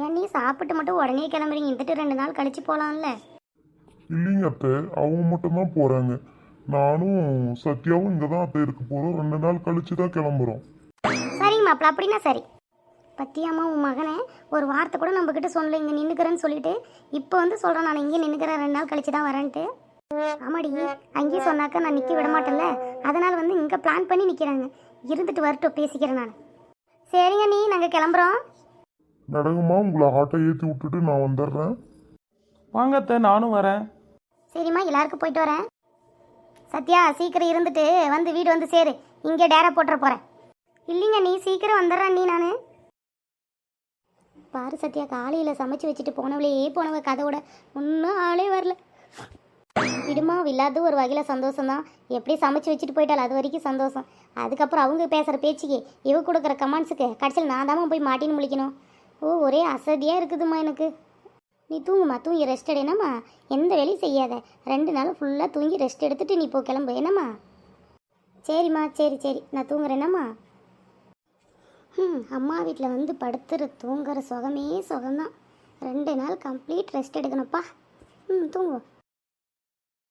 ஏன் நீ சாப்பிட்டு மட்டும் உடனே கிளம்புறீங்க? இருந்துட்டு ரெண்டு நாள் கழிச்சு போகலாம்ல இல்லைங்க அத்தை அவங்க மட்டும்தான் போகிறாங்க நானும் சத்யாவும் இங்கே தான் அத்தை இருக்க போகிறோம் ரெண்டு நாள் கழிச்சு தான் கிளம்புறோம். சரிங்க மாப்பிள்ள அப்படின்னா சரி. பத்தியாம்மா உன் மகனை ஒரு வார்த்தை கூட நம்ம கிட்ட சொல்லல. இங்கே நின்றுக்கிறேன்னு சொல்லிட்டு இப்போ வந்து சொல்கிறேன் நான் இங்கே நின்றுக்கிறேன் ரெண்டு நாள் கழிச்சு தான் வரேன்ட்டு. ஆமாடி அங்கேயே சொன்னாக்கா நான் நிற்க விட மாட்டேன்ல. அதனால் வந்து இங்கே பிளான் பண்ணி நிற்கிறாங்க இருந்துட்டு வரட்டும் பேசிக்கிறேன் நான். சரிங்க நீ நாங்கள் கிளம்புறோம். நடங்கம்மா உங்களை ஆட்டோ ஏற்றி விட்டுட்டு நான் வந்துடுறேன். வாங்க அத்தை நானும் வரேன். சரிம்மா எல்லாருக்கும் போயிட்டு வரேன். சத்யா சீக்கிரம் இருந்துட்டு வந்து வீடு வந்து சேரு. இங்கே டேரா போட்டுற போகிறேன் இல்லைங்க நீ சீக்கிரம் வந்துடுறேன் நீ நான். பாரு சத்யா காலையில் சமைச்சு வச்சுட்டு போனவளே போனவ கதையோட ஒன்றும் ஆளே வரல. விடுமா இல்லாத ஒரு வகையில் சந்தோஷம்தான். எப்படி சமைச்சு வச்சுட்டு போயிட்டாள் அது வரைக்கும் சந்தோஷம். அதுக்கப்புறம் அவங்க பேசுகிற பேச்சுக்கு இவ கொடுக்குற கமெண்ட்ஸுக்கு கடைசியில் நான் தாம்மா போய் மாட்டின்னு முழிக்கணும். ஓ ஒரே அசதியாக இருக்குதும்மா எனக்கு. நீ தூங்குமா தூங்கி ரெஸ்ட் எடு. என்னம்மா எந்த வேலையும் செய்யாத. ரெண்டு நாள் ஃபுல்லாக தூங்கி ரெஸ்ட் எடுத்துகிட்டு நீ போ கிளம்பு. என்னம்மா? சரிம்மா சரி சரி. நான் தூங்குறேனம்மா ம் அம்மா வீட்டில் வந்து படுத்துற தூங்குற சுகமே சுகம்தான். ரெண்டு நாள் கம்ப்ளீட் ரெஸ்ட் எடுக்கணும்ப்பா. ம் தூங்குவோம்.